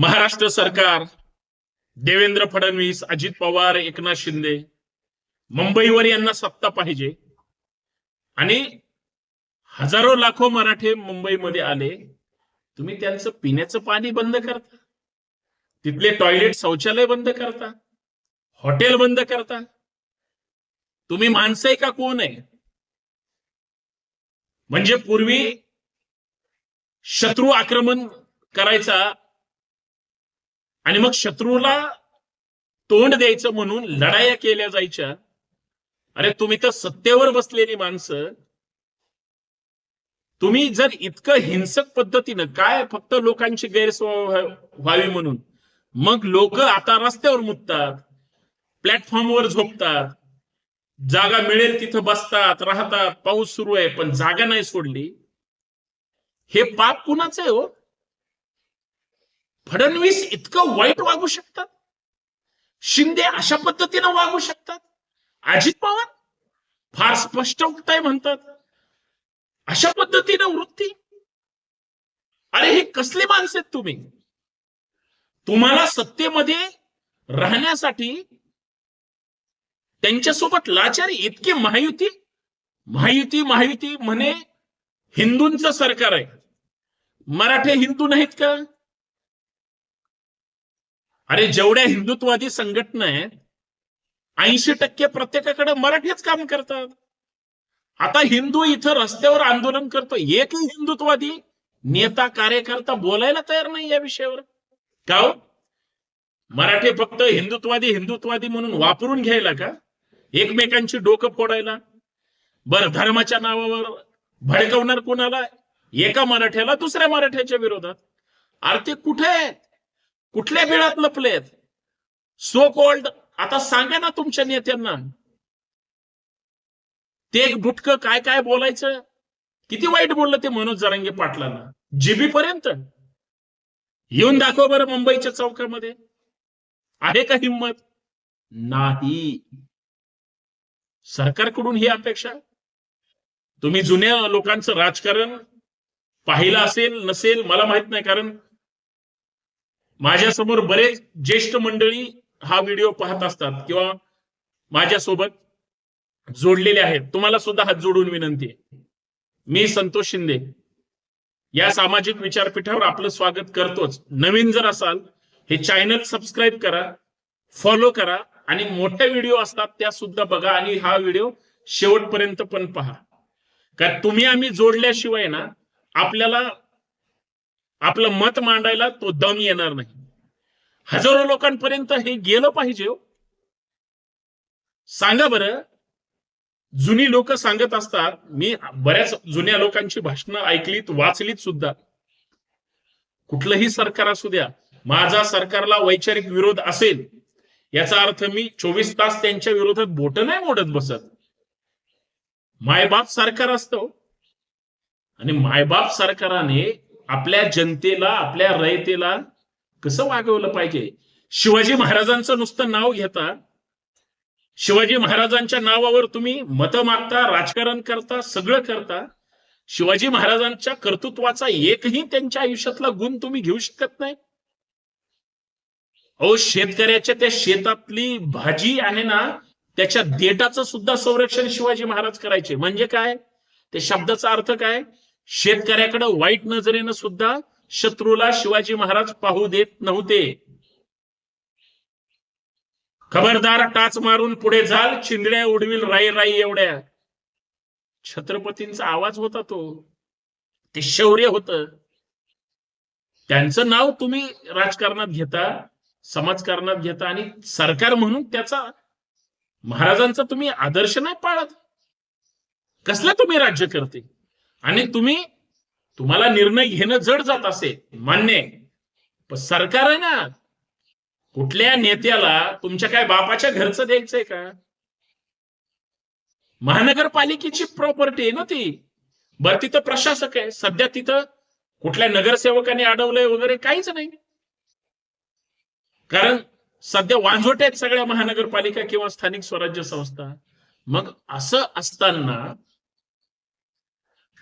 महाराष्ट्र सरकार देवेंद्र फडणवीस अजित पवार एकनाथ शिंदे मुंबईवर यांना सत्ता पाहिजे. आणि हजारो लाखो मराठे मुंबईमध्ये आले. तुम्ही त्यांचं पिण्याचं पाणी बंद करता. तिथले टॉयलेट शौचालय बंद करता. हॉटेल बंद करता. तुम्ही माणसं आहे का कोण आहे? म्हणजे पूर्वी शत्रू आक्रमण करायचा आणि मग शत्रूला तोंड द्यायचं म्हणून लढाया केल्या जायच्या. अरे तुम्ही तर सत्तेवर बसलेली माणसं. तुम्ही जर इतकं हिंसक पद्धतीनं काय फक्त लोकांची गैरसोय व्हा- व्हावी म्हणून मग लोक आता रस्त्यावर मुततात प्लॅटफॉर्मवर झोपतात जागा मिळेल तिथं बसतात राहतात पाऊस सुरू आहे पण जागा नाही सोडली. हे पाप कुणाचं आहे हो? फडणवीस इतकं वाईट वागू शकतात? शिंदे अशा पद्धतीनं वागू शकतात? अजित पवार? फार स्पष्ट उठताय म्हणतात. अशा पद्धतीनं वृत्ती? अरे हे कसले माणसे आहेत तुम्ही? तुम्हाला सत्तेमध्ये राहण्यासाठी त्यांच्यासोबत लाचारी इतकी महायुती? महायुती महायुती म्हणे हिंदूंचं सरकार आहे. मराठे हिंदू नाहीत का? अरे जेवढ्या हिंदुत्ववादी संघटना आहेत ऐंशी टक्के प्रत्येकाकडे मराठीच काम करतात. आता हिंदू इथं रस्त्यावर आंदोलन करतो एकही हिंदुत्ववादी नेता कार्यकर्ता बोलायला तयार नाही या विषयावर. का हो? मराठी फक्त हिंदुत्वादी हिंदुत्वादी म्हणून वापरून घ्यायला का? एकमेकांची डोकं फोडायला? बर धर्माच्या नावावर भडकवणार कोणाला? एका मराठ्याला दुसऱ्या मराठ्याच्या विरोधात. अरे ते कुठे आहेत? कुठल्या बिळात लपलेत? सो कॉल्ड आता सांगा ना तुमच्या नेत्यांना. ते एक काय काय बोलायचं? किती वाईट बोललं ते मनोज जरांगे पाटलांना. जीबी पर्यंत येऊन दाखव बरं मुंबईच्या चौकामध्ये. आहे का हिंमत? नाही. सरकारकडून ही अपेक्षा? तुम्ही जुन्या लोकांचं राजकारण पाहिलं असेल नसेल मला माहीत नाही कारण माझ्यासमोर बरेच ज्येष्ठ मंडळी हा व्हिडिओ पाहत असतात किंवा माझ्यासोबत जोडलेले आहेत. तुम्हाला सुद्धा हात जोडून विनंती आहे. मी संतोष शिंदे. या सामाजिक विचारपीठावर आपलं स्वागत करतोच. नवीन जर असाल हे चॅनल सबस्क्राईब करा फॉलो करा आणि मोठे व्हिडिओ असतात त्या सुद्धा बघा आणि हा व्हिडिओ शेवटपर्यंत पण पहा. कारण तुम्ही आम्ही जोडल्याशिवाय ना आपल्याला आपलं मत मांडायला तो दम येणार नाही. हजारो लोकांपर्यंत हे गेलं पाहिजे हो. सांगा बरं जुनी लोक सांगत असतात मी बऱ्याच जुन्या लोकांची भाषणं ऐकलीत वाचलीत सुद्धा. कुठलंही सरकार असू द्या माझा सरकारला वैचारिक विरोध असेल याचा अर्थ मी चोवीस तास त्यांच्या विरोधात बोट नाही मोडत बसत. मायबाप सरकार असतो हो. आणि मायबाप सरकाराने आपल्या जनतेला आपल्या रयतेला कसं वागवलं पाहिजे? शिवाजी महाराजांचं नुसतं नाव घेता शिवाजी महाराजांच्या नावावर तुम्ही मतं मागता राजकारण करता सगळं करता शिवाजी महाराजांच्या कर्तृत्वाचा एकही त्यांच्या आयुष्यातला गुण तुम्ही घेऊ शकत नाही? अहो शेतकऱ्याच्या त्या शेतातली भाजी आहे ना त्याच्या देटाचं सुद्धा संरक्षण शिवाजी महाराज करायचे. म्हणजे काय? त्या शब्दाचा अर्थ काय? शेतकऱ्याकडे वाईट नजरेनं सुद्धा शत्रूला शिवाजी महाराज पाहू देत नव्हते. खबरदार टाच मारून पुढे जाल चिंदड्या उडविल राई राई एवढ्या. छत्रपतींचा आवाज होता तो. ते शौर्य होत. त्यांचं नाव तुम्ही राजकारणात घेता समाजकारणात घेता आणि सरकार म्हणून त्याचा महाराजांचा तुम्ही आदर्श नाही पाळत. कसलं तुम्ही राज्य करते? आणि तुम्ही तुम्हाला निर्णय घेणं जड जात असेल मान्य पण सरकार आहे ना कुठल्या नेत्याला तुमच्या काय बापाच्या घरचं द्यायचंय का? महानगरपालिकेची प्रॉपर्टी आहे ना ती. बरं तिथं प्रशासक आहे. सध्या तिथं कुठल्या नगरसेवकाने अडवलंय वगैरे काहीच नाही. कारण सध्या वांझोट्यात आहेत सगळ्या महानगरपालिका किंवा स्थानिक स्वराज्य संस्था. मग असं असताना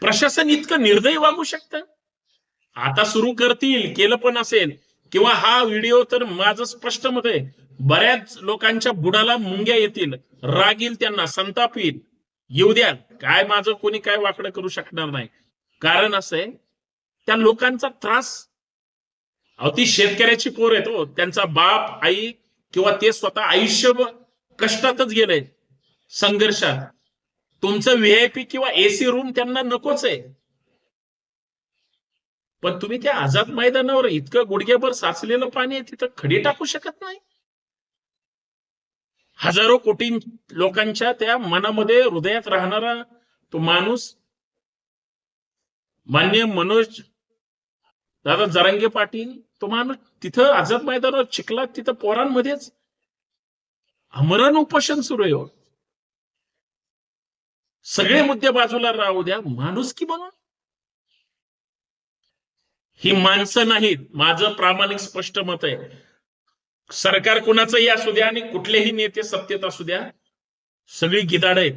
प्रशासन इतकं निर्दयी वागू शकतं? आता सुरू करतील केलं पण असेल. किंवा हा व्हिडिओ तर माझं स्पष्ट मत आहे. बऱ्याच लोकांच्या बुडाला मुंग्या येतील रागील त्यांना संताप येईल. येऊ द्या काय माझं कोणी काय वाकडं करू शकणार नाही. कारण असं आहे त्या लोकांचा त्रास अहो ती शेतकऱ्याची पोर आहेत हो. त्यांचा बाप आई किंवा ते स्वतः आयुष्य कष्टातच गेले. संघर्षात. तुमचं व्हीआयपी किंवा एसी रूम त्यांना नकोच आहे पण तुम्ही त्या आझाद मैदानावर इतकं गुडघ्याभर साचलेलं पाणी आहे तिथं खडी टाकू शकत नाही हजारो कोटी लोकांच्या त्या मनामध्ये हृदयात राहणारा तो माणूस मान्य मनोज दादा जरांगे पाटील तो माणूस तिथं आझाद मैदानावर चिखलात तिथं पोरांमध्येच अमरण उपोषण सुरू आहे हो. सगळे मुद्दे बाजूला राहू द्या. माणूस की म्हणून ही माणसं नाहीत. माझं प्रामाणिक स्पष्ट मत आहे. सरकार कुणाचंही असू द्या आणि कुठलेही नेते सत्तेत असू द्या. सगळी गिदाड आहेत.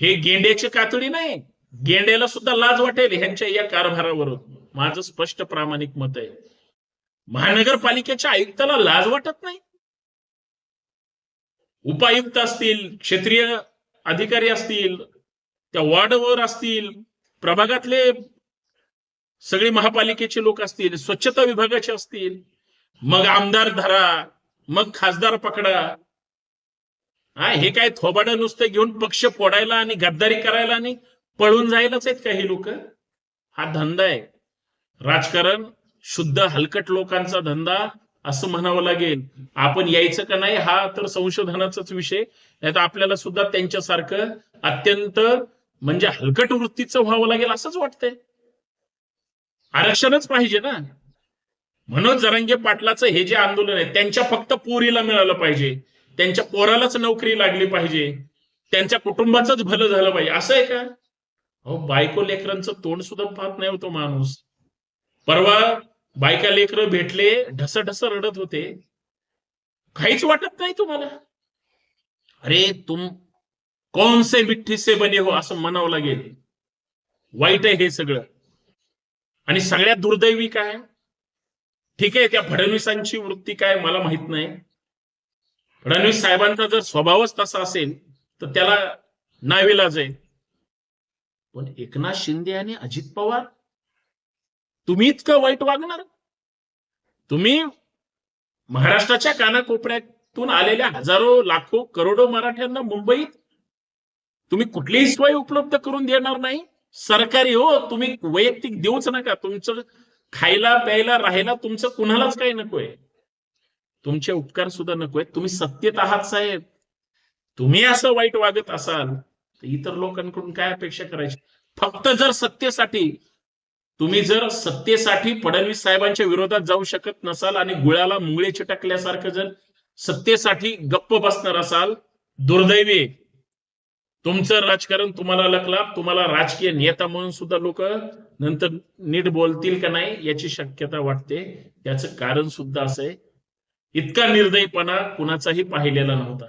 हे गेंड्याची कातडी नाही. गेंड्याला सुद्धा लाज वाटेल ह्यांच्या या कारभारावरून. माझं स्पष्ट प्रामाणिक मत आहे. महानगरपालिकेच्या आयुक्ताला लाज वाटत नाही. उपायुक्त असतील क्षेत्रीय अधिकारी असतील त्या वॉर्डवर असतील प्रभागातले सगळे महापालिकेचे लोक असतील स्वच्छता विभागाचे असतील मग आमदार धरा मग खासदार पकडा. हा हे काय थोबाडं नुसतं घेऊन पक्ष फोडायला आणि गद्दारी करायला आणि पळून जायलाच आहेत काही लोक? हा धंदा आहे. राजकारण शुद्ध हलकट लोकांचा धंदा असं म्हणावं लागेल. आपण यायचं का नाही हा तर संशोधनाचाच विषय. नाही तर आपल्याला सुद्धा त्यांच्यासारखं अत्यंत म्हणजे हलकट वृत्तीचं व्हावं लागेल असंच वाटतंय. आरक्षणच पाहिजे ना. मनोज जरांगे पाटलाचं हे जे आंदोलन आहे त्यांच्या फक्त पोरीला मिळालं पाहिजे. त्यांच्या पोरालाच नोकरी लागली पाहिजे. त्यांच्या कुटुंबाचंच भलं झालं पाहिजे. असं आहे का? अहो बायको लेकरांचं तोंड सुद्धा पाहत नाही होतो माणूस. परवा बायका लेकर भेटले ढस ढस रडत होते. काहीच वाटत नाही तुम्हाला? अरे तुम कौन से मिठ्ठी से बने हो असं म्हणावं लागेल. वाईट आहे हे सगळं. आणि सगळ्यात दुर्दैवी काय? ठीक आहे त्या फडणवीसांची वृत्ती काय मला माहीत नाही. फडणवीस साहेबांचा जर स्वभावच तसा असेल तर त्याला नाविलाज आहे. पण एकनाथ शिंदे आणि अजित पवार तुम्ही इतकं वाईट वागणार? तुम्ही महाराष्ट्राच्या कानाकोपऱ्यातून आलेल्या हजारो लाखो करोडो मराठ्यांना मुंबईत तुम्ही कुठलीही सोय उपलब्ध करून देणार नाही? सरकारी हो तुम्ही वैयक्तिक देऊच नका. तुमचं खायला प्यायला राहायला तुमचं कुणालाच काही नकोय. तुमचे उपकार सुद्धा नकोय. तुम्ही सत्तेत आहात साहेब. तुम्ही असं वाईट वागत असाल तर इतर लोकांकडून काय अपेक्षा करायची? फक्त जर सत्तेसाठी तुम्ही जर सत्तेसाठी फडणवीस साहेबांच्या विरोधात जाऊ शकत नसाल आणि गुळाला मुंगळे चिटकल्यासारखं जर सत्तेसाठी गप्प बसणार असाल दुर्दैवी तुमचं राजकारण तुम्हाला लकला तुम्हाला राजकीय नेता म्हणून सुद्धा लोक नंतर नीट बोलतील का नाही याची शक्यता वाटते. याचं कारण सुद्धा असं आहे. इतका निर्दयीपणा कुणाचाही पाहिलेला नव्हता.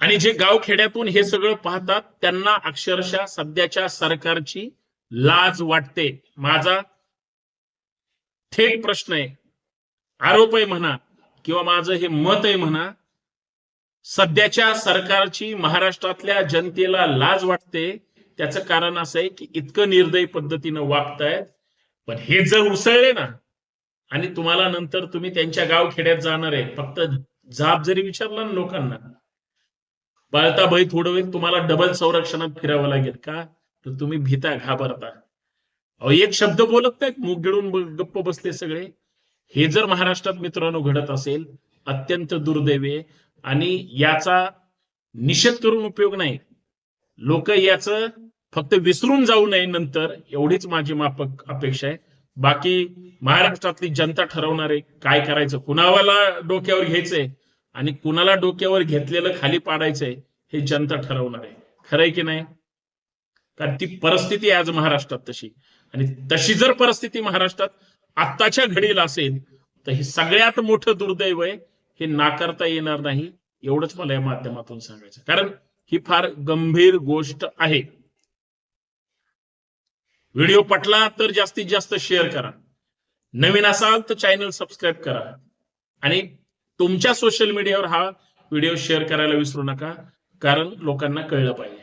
आणि जे गावखेड्यातून हे सगळं पाहतात त्यांना अक्षरशः सध्याच्या सरकारची लाज वाटते. माझा थेट प्रश्न आहे. आरोप आहे म्हणा किंवा माझं हे मत आहे म्हणा सध्याच्या सरकारची महाराष्ट्रातल्या जनतेला लाज वाटते. त्याचं कारण असं आहे की इतकं निर्दयी पद्धतीनं वागतायत. पण हे जर उसळले ना आणि तुम्हाला नंतर तुम्ही त्यांच्या गावखेड्यात जाणार आहे फक्त जाब जरी विचारला ना लोकांना पाळता थोडं वेळ तुम्हाला डबल संरक्षणात फिरावं लागेल का? तर तुम्ही भीता घाबरता. अहो एक शब्द बोलत नाहीत मुख गिळून गप्प बसले सगळे. हे जर महाराष्ट्रात मित्रांनो घडत असेल अत्यंत दुर्दैवे आणि याचा निषेध करून उपयोग नाही. लोक याच फक्त विसरून जाऊ नये नंतर एवढीच माझी माफक अपेक्षा आहे. बाकी महाराष्ट्रातली जनता ठरवणार आहे काय करायचं? कुणावाला डोक्यावर घ्यायचंय? आणि कुणाला डोक्यावर घेतलेलं खाली पाडायचंय हे जनता ठरवणार आहे. खरंय की नाही? कारण ती परिस्थिती आज महाराष्ट्रात तशी. आणि तशी जर परिस्थिती महाराष्ट्रात आत्ताच्या घडीला असेल तर हे सगळ्यात मोठं दुर्दैव आहे हे नाकारता येणार नाही एवढंच मला या माध्यमातून सांगायचं कारण ही फार गंभीर गोष्ट आहे. व्हिडिओ पटला तर जास्तीत जास्त शेअर करा. नवीन असाल तर चॅनल सबस्क्राईब करा. आणि तुमच्या सोशल मीडियावर हा व्हिडिओ शेअर करायला विसरू नका कारण लोकांना कळलं पाहिजे.